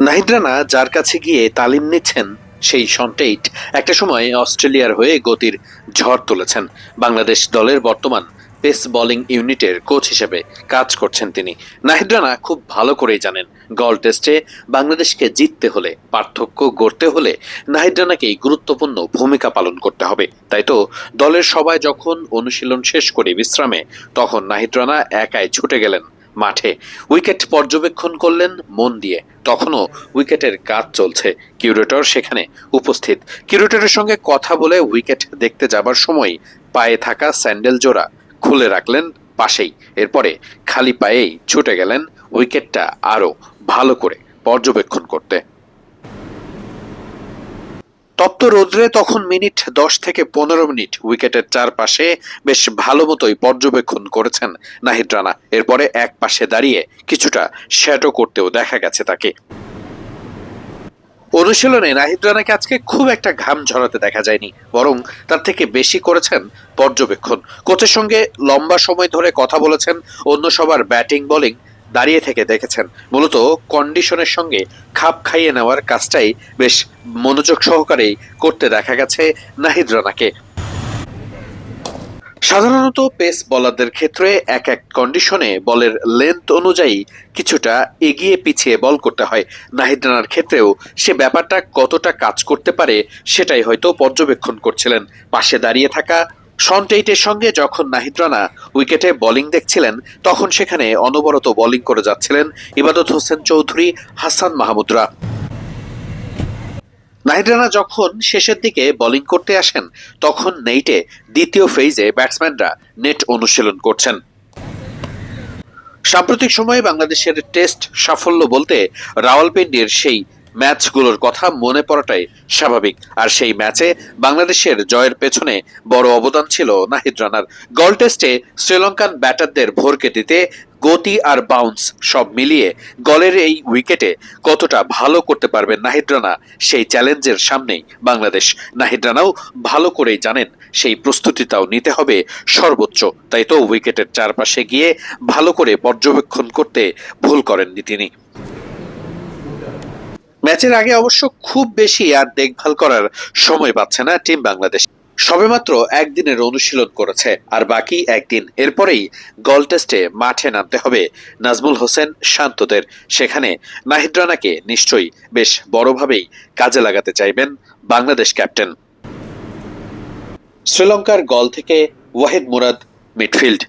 নাহিদ রানা যার কাছে গিয়ে তালিম নিচ্ছেন, সেই সন্টেইট একটা সময় অস্ট্রেলিয়ার হয়ে গতির ঝড় তুলেছেন। বাংলাদেশ দলের বর্তমান পেস বোলিং ইউনিটের কোচ হিসেবে কাজ করছেন তিনি। নাহিদ রানা খুব ভালো করেই জানেন, গল টেস্টে বাংলাদেশকে জিততে হলে, পার্থক্য গড়তে হলে নাহিদ রানাকেই গুরুত্বপূর্ণ ভূমিকা পালন করতে হবে। তাই তো, দলের সবাই যখন অনুশীলন শেষ করে বিশ্রামে, তখন নাহিদ রানা একাই ছুটে গেলেন। মাঠে। উইকেট পর্যবেক্ষণ করলেন মন দিয়ে। তখনও উইকেটের কাজ চলছে। কিউরেটর সেখানে উপস্থিত। কিউরেটরের সঙ্গে কথা বলে উইকেট দেখতে যাবার সময় পায়ে থাকা স্যান্ডেল জোড়া খুলে রাখলেন পাশেই। এরপরে খালি পায়েই ছুটে গেলেন উইকেটটা আরও ভালো করে পর্যবেক্ষণ করতে। তপ্ত রোদ্রে তখন মিনিট দশ থেকে পনেরো মিনিট উইকেটের চারপাশে বেশ ভালো মতোই পর্যবেক্ষণ করেছেন নাহিদ রানা। এরপরে এক পাশে দাঁড়িয়ে কিছুটা শ্যাটো করতেও দেখা গেছে তাকে। অনুশীলনে নাহিদ রানাকে আজকে খুব একটা ঘাম ঝরাতে দেখা যায়নি, বরং তার থেকে বেশি করেছেন পর্যবেক্ষণ। কোচের সঙ্গে লম্বা সময় ধরে কথা বলেছেন অন্য সবার ব্যাটিং, বোলিং দাঁড়িয়ে থেকে দেখেছেন। মূলত কন্ডিশনের সঙ্গে খাপ খাইয়ে নেওয়ার কাজটাই বেশ মনোযোগ সহকারেই করতে দেখা গেছে নাহিদ রানাকে। সাধারণত পেস বলারদের ক্ষেত্রে এক এক কন্ডিশনে বলের লেন্থ অনুযায়ী কিছুটা এগিয়ে পিছিয়ে বল করতে হয়। নাহিদ রানার ক্ষেত্রেও সে ব্যাপারটা কতটা কাজ করতে পারে সেটাই হয়তো পর্যবেক্ষণ করছিলেন। পাশে দাঁড়িয়ে থাকা সনটেইটের সঙ্গে যখন নাহিদ রানা উইকেটে বোলিং দেখছিলেন, তখন সেখানে অনবরত বোলিং করে যাচ্ছিলেন ইবাদত হোসেন চৌধুরী, হাসান মাহমুদরা। নাহিদ রানা যখন শেষের দিকে বোলিং করতে আসেন, তখন নেইটে দ্বিতীয় ফেজে ব্যাটসম্যানরা নেট অনুশীলন করছেন। সাম্প্রতিক সময়ে বাংলাদেশের টেস্ট সাফল্য বলতে রাওয়ালপিন্ডির সেই ম্যাচগুলোর কথা মনে পড়াটাই স্বাভাবিক। আর সেই ম্যাচে বাংলাদেশের জয়ের পেছনে বড় অবদান ছিল নাহিদ রানার। গল টেস্টে শ্রীলঙ্কান ব্যাটারদের ভরকে দিতে গতি আর বাউন্স সব মিলিয়ে গলের এই উইকেটে কতটা ভালো করতে পারবেন নাহিদ রানা, সেই চ্যালেঞ্জের সামনেই বাংলাদেশ। নাহিদ রানাও ভালো করেই জানেন সেই প্রস্তুতিটাও নিতে হবে সর্বোচ্চ। তাই তো উইকেটের চারপাশে গিয়ে ভালো করে পর্যবেক্ষণ করতে ভুল করেননি তিনি। ম্যাচের আগে অবশ্য খুব বেশি আর দেখভাল করার সময় পাচ্ছে না টিম বাংলাদেশ। সবেমাত্র একদিনের অনুশীলন করেছে, আর বাকি একদিন এরপরেই গল টেস্টে মাঠে নামতে হবে নাজমুল হোসেন শান্তদের। সেখানে নাহিদ রানাকে নিশ্চয়ই বেশ বড়ভাবেই কাজে লাগাতে চাইবেন বাংলাদেশ ক্যাপ্টেন। শ্রীলঙ্কার গল থেকে ওয়াহিদ মুরাদ, মিডফিল্ড।